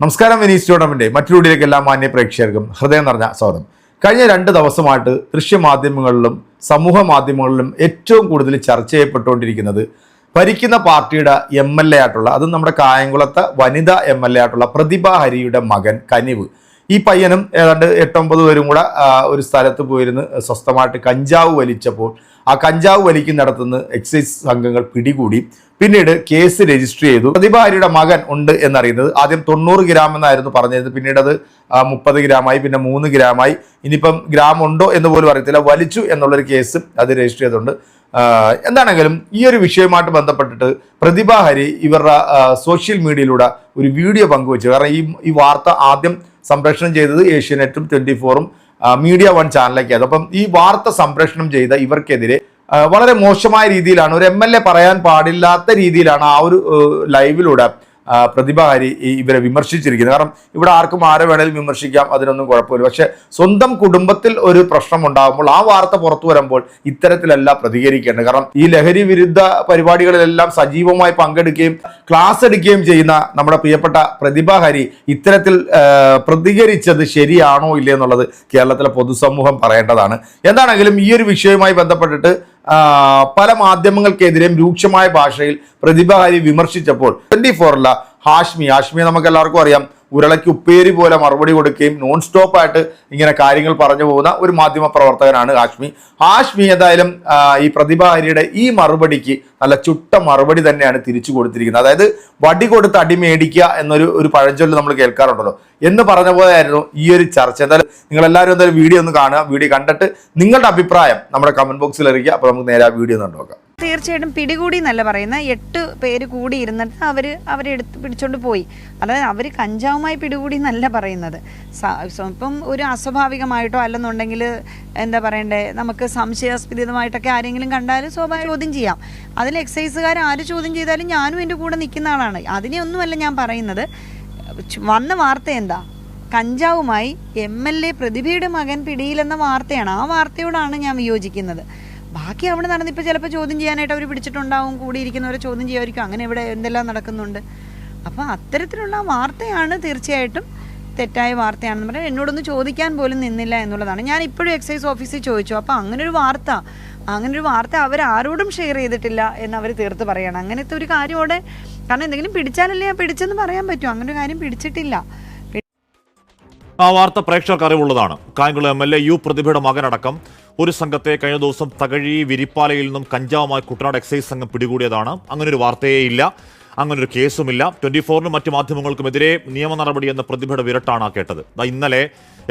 നമസ്കാരം വിനീസ് ടൂർണമെന്റ് മറ്റു വീഡിയോയിലേക്ക് എല്ലാ മാന്യ പ്രേക്ഷകർക്കും ഹൃദയം നിറഞ്ഞ സ്വാഗതം. കഴിഞ്ഞ രണ്ട് ദിവസമായിട്ട് ദൃശ്യമാധ്യമങ്ങളിലും സമൂഹ മാധ്യമങ്ങളിലും ഏറ്റവും കൂടുതൽ ചർച്ച ചെയ്യപ്പെട്ടുകൊണ്ടിരിക്കുന്നത് ഭരിക്കുന്ന പാർട്ടിയുടെ എം എൽ എ ആയിട്ടുള്ള അതും നമ്മുടെ കായംകുളത്തെ വനിത എം എൽ എ ആയിട്ടുള്ള പ്രതിഭ ഹരിയുടെ മകൻ കനിവ്. ഈ പയ്യനും ഏതാണ്ട് എട്ടൊമ്പത് പേരും കൂടെ ഒരു സ്ഥലത്ത് പോയിരുന്ന്. സ്വസ്ഥമായിട്ട് കഞ്ചാവ് വലിച്ചപ്പോൾ ആ കഞ്ചാവ് വലിക്കുന്നിടത്തുനിന്ന് എക്സൈസ് സംഘങ്ങൾ പിടികൂടി. പിന്നീട് കേസ് രജിസ്റ്റർ ചെയ്തു. പ്രതിഭാരിയുടെ മകൻ ഉണ്ട് എന്നറിയുന്നത് ആദ്യം തൊണ്ണൂറ് ഗ്രാം എന്നായിരുന്നു പറഞ്ഞത് പിന്നീട് അത് മുപ്പത് ഗ്രാമായി പിന്നെ മൂന്ന് ഗ്രാമായി. ഇനിയിപ്പം ഗ്രാം ഉണ്ടോ എന്ന് പോലും അറിയത്തില്ല. വലിച്ചു എന്നുള്ളൊരു കേസ് അത് രജിസ്റ്റർ ചെയ്തിട്ടുണ്ട്. എന്താണെങ്കിലും ഈ ഒരു വിഷയവുമായിട്ട് ബന്ധപ്പെട്ടിട്ട് പ്രതിഭ ഹരി ഇവരുടെ സോഷ്യൽ മീഡിയയിലൂടെ ഒരു വീഡിയോ പങ്കുവച്ചു. കാരണം ഈ ഈ വാർത്ത ആദ്യം സംപ്രേഷണം ചെയ്തത് ഏഷ്യാനെറ്റും ട്വന്റി ഫോറും മീഡിയ വൺ ചാനലിലേക്കായിരുന്നു അപ്പം ഈ വാർത്ത സംപ്രേഷണം ചെയ്ത ഇവർക്കെതിരെ വളരെ മോശമായ രീതിയിലാണ് ഒരു എം പറയാൻ പാടില്ലാത്ത രീതിയിലാണ് ആ ഒരു ലൈവിലൂടെ പ്രതിഭ ആരി ഇവരെ വിമർശിച്ചിരിക്കുന്നത് കാരണം ഇവിടെ ആർക്കും ആരെ വേണേലും വിമർശിക്കാം അതിനൊന്നും കുഴപ്പമില്ല. പക്ഷെ സ്വന്തം കുടുംബത്തിൽ ഒരു പ്രശ്നം ഉണ്ടാകുമ്പോൾ ആ വാർത്ത പുറത്തു വരുമ്പോൾ ഇത്തരത്തിലല്ല പ്രതികരിക്കേണ്ടത്. കാരണം ഈ ലഹരി വിരുദ്ധ പരിപാടികളിലെല്ലാം സജീവമായി പങ്കെടുക്കുകയും ക്ലാസ് എടുക്കുകയും ചെയ്യുന്ന നമ്മുടെ പ്രിയപ്പെട്ട പ്രതിഭ ഹരി ഇത്തരത്തിൽ പ്രതികരിച്ചത് ശരിയാണോ ഇല്ലേ എന്നുള്ളത് കേരളത്തിലെ പൊതുസമൂഹം പറയേണ്ടതാണ്. എന്താണെങ്കിലും ഈ ഒരു വിഷയവുമായി ബന്ധപ്പെട്ടിട്ട് പല മാധ്യമങ്ങൾക്കെതിരെയും രൂക്ഷമായ ഭാഷയിൽ പ്രതിഭാഹാരി വിമർശിച്ചപ്പോൾ ട്വന്റി ഫോറില ഹാഷ്മി ഹാഷ്മിയെ നമുക്ക് എല്ലാവർക്കും അറിയാം. ഉരുളയ്ക്ക് ഉപ്പേരി പോലെ മറുപടി കൊടുക്കുകയും നോൺ സ്റ്റോപ്പ് ആയിട്ട് ഇങ്ങനെ കാര്യങ്ങൾ പറഞ്ഞു പോകുന്ന ഒരു മാധ്യമ പ്രവർത്തകനാണ് ഹാഷ്മി ഹാഷ്മി എന്തായാലും ഈ പ്രതിഭ ഹരിയുടെ ഈ മറുപടിക്ക് നല്ല ചുട്ട മറുപടി തന്നെയാണ് തിരിച്ചു കൊടുത്തിരിക്കുന്നത്. അതായത് വടി കൊടുത്ത് അടി മേടിക്കുക എന്നൊരു ഒരു പഴഞ്ചൊല്ല് നമ്മൾ കേൾക്കാറുണ്ടല്ലോ. എന്ന് പറഞ്ഞ പോലെയായിരുന്നു ഈ ഒരു ചർച്ച. എന്തായാലും നിങ്ങൾ എല്ലാവരും എന്തായാലും വീഡിയോ ഒന്ന് കാണുക. വീഡിയോ കണ്ടിട്ട് നിങ്ങളുടെ അഭിപ്രായം നമ്മുടെ കമന്റ് ബോക്സിൽ അറിയിക്കുക. അപ്പോൾ നമുക്ക് നേരെ ആ വീഡിയോ ഒന്ന് കണ്ടുനോക്കാം. തീർച്ചയായിട്ടും പിടികൂടി എന്നല്ല പറയുന്ന എട്ട് പേര് കൂടി ഇരുന്നിട്ട് അവർ അവരെ എടുത്ത് പിടിച്ചോണ്ട് പോയി. അതായത് അവർ കഞ്ചാവുമായി പിടികൂടി എന്നല്ല പറയുന്നത്. ഇപ്പം ഒരു അസ്വാഭാവികമായിട്ടോ അല്ലെന്നുണ്ടെങ്കിൽ എന്താ പറയണ്ടേ? നമുക്ക് സംശയാസ്പദമായിട്ടൊക്കെ ആരെങ്കിലും കണ്ടാൽ സ്വാഭാവിക ചോദ്യം ചെയ്യാം. അതിൽ എക്സൈസുകാർ ആര് ചോദ്യം ചെയ്താലും ഞാനും എന്റെ കൂടെ നിൽക്കുന്ന ആളാണ്. അതിനെ ഒന്നുമല്ല ഞാൻ പറയുന്നത്. വന്ന വാർത്ത എന്താ? കഞ്ചാവുമായി എം എൽ എ പ്രതിഭയുടെ മകൻ പിടിയിലെന്ന വാർത്തയാണ്. ആ വാർത്തയോടാണ് ഞാൻ വിയോജിക്കുന്നത്. ബാക്കി അവിടെ നടന്നിപ്പോൾ ചിലപ്പോൾ ചോദ്യം ചെയ്യാനായിട്ട് അവർ പിടിച്ചിട്ടുണ്ടാവും കൂടിയിരിക്കുന്നവരെ ചോദ്യം ചെയ്യുമായിരിക്കും അങ്ങനെ ഇവിടെ എന്തെല്ലാം നടക്കുന്നുണ്ട്. അപ്പോൾ അത്തരത്തിലുള്ള വാർത്തയാണ് തീർച്ചയായിട്ടും തെറ്റായ വാർത്തയാണെന്ന് പറഞ്ഞാൽ എന്നോടൊന്ന് ചോദിക്കാൻ പോലും നിന്നില്ല എന്നുള്ളതാണ്. ഞാൻ ഇപ്പോഴും എക്സൈസ് ഓഫീസിൽ ചോദിച്ചു. അപ്പോൾ അങ്ങനെ ഒരു വാർത്ത അങ്ങനെ ഒരു വാർത്ത അവർ ആരോടും ഷെയർ ചെയ്തിട്ടില്ല എന്ന് അവർ തീർത്ത് പറയണം. അങ്ങനത്തെ ഒരു കാര്യം അവിടെ കാരണം എന്തെങ്കിലും പിടിച്ചാലല്ലേ പിടിച്ചെന്ന് പറയാൻ പറ്റുമോ അങ്ങനെ ഒരു കാര്യം പിടിച്ചിട്ടില്ല. ആ വാർത്ത പ്രേക്ഷകർക്ക് അറിവുള്ളതാണ്. Kayamkulam M L A U പ്രതിഭയുടെ മകനടക്കം ഒരു സംഘത്തെ കഴിഞ്ഞ ദിവസം തകഴി വിരിപ്പാലയിൽ നിന്നും കഞ്ചാവുമായി കുട്ടനാട് എക്സൈസ് സംഘം പിടികൂടിയതാണ്. അങ്ങനെ ഒരു വാർത്തയേ ഇല്ല. അങ്ങനെ ഒരു കേസുമില്ല. ട്വന്റി ഫോറിനും മറ്റു മാധ്യമങ്ങൾക്കുമെതിരെ നിയമ നടപടി എന്ന പ്രതിഭയുടെ വിരട്ടാണ് കേട്ടത്. ഇന്നലെ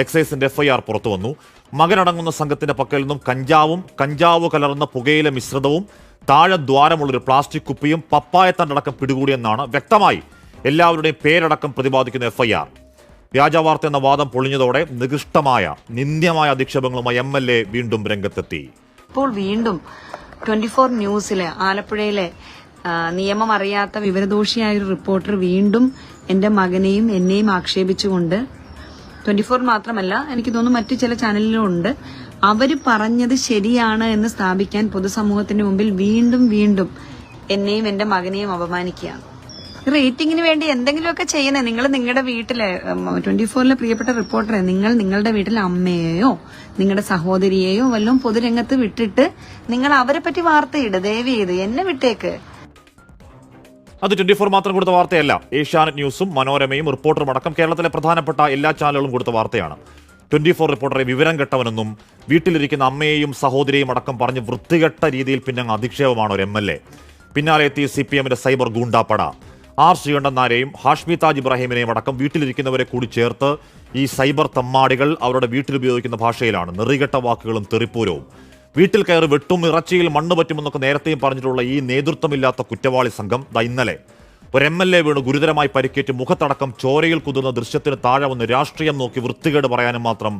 എക്സൈസിന്റെ എഫ്ഐആർ പുറത്തു വന്നു. മകനടങ്ങുന്ന സംഘത്തിന്റെ പക്കൽ നിന്നും കഞ്ചാവും കഞ്ചാവ് കലർന്ന പുകയില മിശ്രിതവും താഴെ ദ്വാരമുള്ളൊരു പ്ലാസ്റ്റിക് കുപ്പിയും പപ്പായത്തണ്ടടക്കം പിടികൂടിയെന്നാണ് വ്യക്തമായി എല്ലാവരുടെയും പേരടക്കം പ്രതിപാദിക്കുന്ന എഫ്ഐആർ. വ്യാജവാർത്ത എന്ന വാദം പൊളിഞ്ഞതോടെ നികൃഷ്ടമായ നിന്ദ്യമായ അധിക്ഷേപങ്ങളുമായി എം എൽ എ വീണ്ടും രംഗത്തെത്തി. ഇപ്പോൾ വീണ്ടും ട്വന്റി ഫോർ ന്യൂസിലെ ആലപ്പുഴയിലെ നിയമം അറിയാത്ത വിവരദോഷിയായ ഒരു റിപ്പോർട്ടർ വീണ്ടും എന്റെ മകനെയും എന്നെയും ആക്ഷേപിച്ചുകൊണ്ട് ട്വന്റി ഫോർ മാത്രമല്ല എനിക്ക് തോന്നുന്നു മറ്റു ചില ചാനലിലും ഉണ്ട്. അവർ പറഞ്ഞത് ശരിയാണ് എന്ന് സ്ഥാപിക്കാൻ പൊതുസമൂഹത്തിന്റെ മുമ്പിൽ വീണ്ടും വീണ്ടും എന്നെയും എന്റെ മകനെയും അപമാനിക്കുകയാണ്. റേറ്റിംഗിന് വേണ്ടി എന്തെങ്കിലുമൊക്കെ ചെയ്യണേ നിങ്ങൾ നിങ്ങളുടെ വീട്ടിലെ ട്വന്റി ഫോറിലെ പ്രിയപ്പെട്ട റിപ്പോർട്ടറെ നിങ്ങൾ നിങ്ങളുടെ വീട്ടിലെ അമ്മയെയോ നിങ്ങളുടെ സഹോദരിയെയോ വല്ലതും പൊതുരംഗത്ത് വിട്ടിട്ട് നിങ്ങൾ അവരെ പറ്റി വാർത്തയിട്. ദയവ് ചെയ്ത് എന്നെ വിട്ടേക്ക്. അത് ട്വന്റി ഫോർ മാത്രം കൊടുത്ത വാർത്തയല്ല. ഏഷ്യാനെറ്റ് ന്യൂസും മനോരമയും റിപ്പോർട്ടറും അടക്കം കേരളത്തിലെ പ്രധാനപ്പെട്ട എല്ലാ ചാനലുകളും കൊടുത്ത വാർത്തയാണ്. ട്വന്റി ഫോർ റിപ്പോർട്ടറെ വിവരം കെട്ടവനെന്നും വീട്ടിലിരിക്കുന്ന അമ്മയെയും സഹോദരിയെയും അടക്കം പറഞ്ഞ് വൃത്തികെട്ട രീതിയിൽ പിന്നെ അധിക്ഷേപമാണ് ഒരു എം എൽ എ. പിന്നാലെ എത്തി സി പി എമ്മിന്റെ സൈബർ ഗൂണ്ടാപ്പട. ആർ ശ്രീകണ്ഠനാരെയും ഹാഷ്മി താജ് ഇബ്രാഹിമിനെയും അടക്കം വീട്ടിലിരിക്കുന്നവരെ കൂടി ചേർത്ത് ഈ സൈബർ തമ്മാടികൾ അവരുടെ വീട്ടിൽ ഉപയോഗിക്കുന്ന ഭാഷയിലാണ്. നിറികെട്ട വാക്കുകളും തെറിപ്പൂരവും. വീട്ടിൽ കയറി വെട്ടും ഇറച്ചിയിൽ മണ്ണ് പറ്റുമെന്നൊക്കെ നേരത്തെയും പറഞ്ഞിട്ടുള്ള ഈ നേതൃത്വമില്ലാത്ത കുറ്റവാളി സംഘം ദ ഇന്നലെ. ഒരു എം എൽ എ വീണ് ഗുരുതരമായി പരിക്കേറ്റ് മുഖത്തടക്കം ചോരയിൽ കുതിർന്ന ദൃശ്യത്തിന് താഴെ വന്ന് രാഷ്ട്രീയം നോക്കി വൃത്തികേട് പറയാനും മാത്രം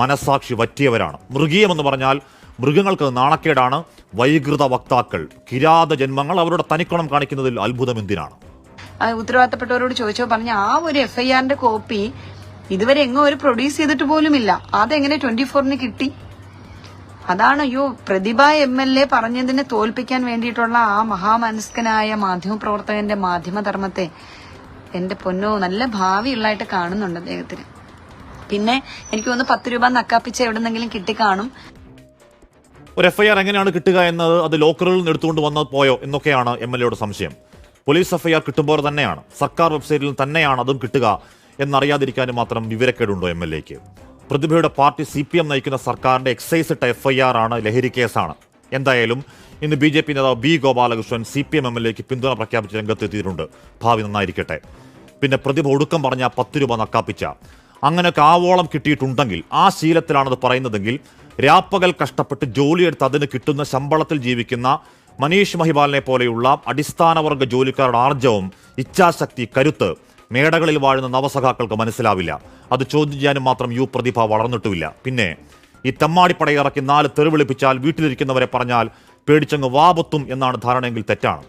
മനസാക്ഷി വറ്റിയവരാണ്. മൃഗീയമെന്ന് പറഞ്ഞാൽ മൃഗങ്ങൾക്ക് നാണക്കേടാണ് വൈകൃത വക്താക്കൾ. കിരാത ജന്മങ്ങൾ അവരുടെ തനിക്കുണം കാണിക്കുന്നതിൽ അത്ഭുതം എന്തിനാണ്? ആ ഉത്തരവാദിത്തപ്പെട്ടവരോട് ചോദിച്ചോ പറഞ്ഞ ആ ഒരു എഫ് ഐ ആറിന്റെ കോപ്പി ഇതുവരെ എങ്ങോ ഒരു പ്രൊഡ്യൂസ് ചെയ്തിട്ട് പോലുമില്ല. അതെങ്ങനെ ട്വന്റി ഫോറിന് കിട്ടി? അതാണ് അയ്യോ പ്രതിഭ എം എൽ എ പറഞ്ഞതിനെ തോൽപ്പിക്കാൻ വേണ്ടിയിട്ടുള്ള ആ മഹാമനസ്കനായ മാധ്യമപ്രവർത്തകന്റെ മാധ്യമധർമ്മത്തെ എന്റെ പൊന്നോ നല്ല ഭാവിയുള്ളതായിട്ട് കാണുന്നുണ്ട് അദ്ദേഹത്തിന്. പിന്നെ എനിക്ക് തോന്നുന്നു പത്ത് രൂപ നക്കാപ്പിച്ച് എവിടെന്നെങ്കിലും കിട്ടിക്കാണും ഒരു എഫ്ഐആർ എങ്ങനെയാണ് കിട്ടുക എന്നത് അത് ലോക്കറിൽ നിന്ന് എടുത്തുകൊണ്ട് വന്നത് പോയോ എന്നൊക്കെയാണ് എം എൽ എയുടെ സംശയം. പോലീസ് എഫ്ഐആർ കിട്ടുമ്പോൾ തന്നെയാണ്. സർക്കാർ വെബ്സൈറ്റിൽ തന്നെയാണ് അതും കിട്ടുക എന്നറിയാതിരിക്കാനും മാത്രം വിവരക്കേടുണ്ടോ എം എൽ എക്ക്? പ്രതിഭയുടെ പാർട്ടി സി പി എം നയിക്കുന്ന സർക്കാരിന്റെ എക്സൈസ് ഇട്ട എഫ്ഐആർ ആണ് ലഹരി കേസാണ്. എന്തായാലും ഇന്ന് ബി ജെ പി നേതാവ് B Gopalakrishnan C P M M L എക്ക് പിന്തുണ പ്രഖ്യാപിച്ച് രംഗത്തെത്തിയിട്ടുണ്ട്. ഭാവി നന്നായിരിക്കട്ടെ. പിന്നെ പ്രതിഭ ഒടുക്കം പറഞ്ഞ പത്ത് രൂപ നക്കാപ്പിച്ച. അങ്ങനെയൊക്കെ ആവോളം കിട്ടിയിട്ടുണ്ടെങ്കിൽ ആ ശീലത്തിലാണത് പറയുന്നതെങ്കിൽ രാപ്പകൽ കഷ്ടപ്പെട്ട് ജോലിയെടുത്ത് അതിന് കിട്ടുന്ന ശമ്പളത്തിൽ ജീവിക്കുന്ന മനീഷ് മഹിപാലിനെ പോലെയുള്ള അടിസ്ഥാനവർഗ ജോലിക്കാരുടെ ആർജവും ഇച്ഛാശക്തി കരുത്ത് മേടകളിൽ വാഴുന്ന നവസഖാക്കൾക്ക് മനസ്സിലാവില്ല. അത് ചോദ്യം ചെയ്യാനും മാത്രം യു പ്രതിഭ വളർന്നിട്ടുമില്ല. പിന്നെ ഈ തെമ്മാടിപ്പടയിറക്കി നാല് തെറിവിളിപ്പിച്ചാൽ വീട്ടിലിരിക്കുന്നവരെ പറഞ്ഞാൽ പേടിച്ചങ്ങ് വാപത്തും എന്നാണ് ധാരണയെങ്കിൽ തെറ്റാണ്.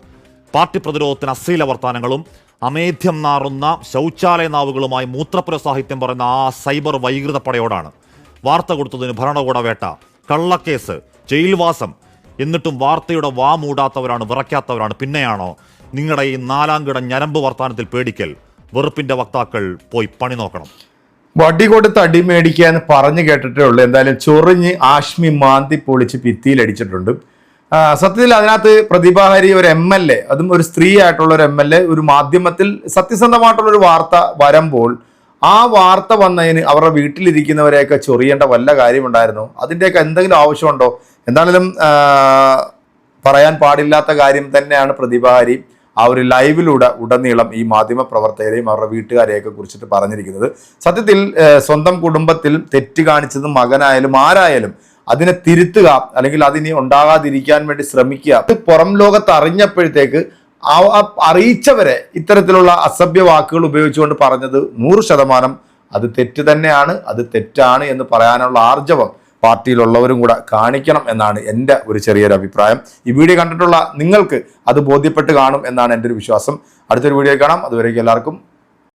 പാർട്ടി പ്രതിരോധത്തിന് അശ്ലീല വർത്താനങ്ങളും അമേധ്യം നാറുന്ന ശൗചാലയ നാവുകളുമായി മൂത്രപുര സാഹിത്യം പറയുന്ന ആ സൈബർ വൈകൃത പടയോടാണ് വാർത്ത കൊടുത്തതിന് ഭരണകൂട വേട്ട കള്ളക്കേസ് ജയിൽവാസം എന്നിട്ടും വാർത്തയുടെ വാ മൂടാത്തവരാണ് വിറയ്ക്കാത്തവരാണ്. പിന്നെയാണോ? നിങ്ങളുടെ ഈ നാലാം കിട ഞരമ്പ് വർത്താനത്തിൽ പേടിക്കൽ. വെറുപ്പിന്റെ വക്താക്കൾ പോയി പണി നോക്കണം. വടി കൊടുത്ത് അടി മേടിക്കാൻ പറഞ്ഞു കേട്ടിട്ടേ ഉള്ളൂ. എന്തായാലും ചൊറിഞ്ഞ് ആഷ്മി മാന്തി പൊളിച്ച് ഭിത്തിയിലടിച്ചിട്ടുണ്ട്. സത്യത്തിൽ അതിനകത്ത് പ്രതിഭാഹരി ഒരു എം എൽ എ അതും ഒരു സ്ത്രീ ആയിട്ടുള്ള ഒരു എം എൽ എ ഒരു മാധ്യമത്തിൽ സത്യസന്ധമായിട്ടുള്ള ഒരു വാർത്ത വരുമ്പോൾ ആ വാർത്ത വന്നതിന് അവരുടെ വീട്ടിലിരിക്കുന്നവരെയൊക്കെ ചൊറിയേണ്ട വല്ല കാര്യമുണ്ടായിരുന്നു? അതിന്റെയൊക്കെ എന്തെങ്കിലും ആവശ്യമുണ്ടോ? എന്താണെങ്കിലും പറയാൻ പാടില്ലാത്ത കാര്യം തന്നെയാണ് പ്രതിഭാരി ആ ഒരു ലൈവിലൂടെ ഉടനീളം ഈ മാധ്യമ പ്രവർത്തകരെയും അവരുടെ വീട്ടുകാരെയൊക്കെ കുറിച്ചിട്ട് പറഞ്ഞിരിക്കുന്നത്. സത്യത്തിൽ സ്വന്തം കുടുംബത്തിൽ തെറ്റ് കാണിച്ചത് മകനായാലും ആരായാലും അതിനെ തിരുത്തുക അല്ലെങ്കിൽ അതിനി ഉണ്ടാകാതിരിക്കാൻ വേണ്ടി ശ്രമിക്കുക. അത് പുറം ലോകത്ത് അറിഞ്ഞപ്പോഴത്തേക്ക് അറിയിച്ചവരെ ഇത്തരത്തിലുള്ള അസഭ്യ വാക്കുകൾ ഉപയോഗിച്ചുകൊണ്ട് പറഞ്ഞത് നൂറ് ശതമാനം അത് തെറ്റ് തന്നെയാണ് അത് തെറ്റാണ് എന്ന് പറയാനുള്ള ആർജവം പാർട്ടിയിലുള്ളവരും കൂടെ കാണിക്കണം എന്നാണ് എന്റെ ഒരു ചെറിയൊരു അഭിപ്രായം. ഈ വീഡിയോ കണ്ടിട്ടുള്ള നിങ്ങൾക്ക് അത് ബോധ്യപ്പെട്ട് കാണും എന്നാണ് എന്റെ ഒരു വിശ്വാസം. അടുത്തൊരു വീഡിയോ കാണാം. അതുവരേക്കും എല്ലാവർക്കും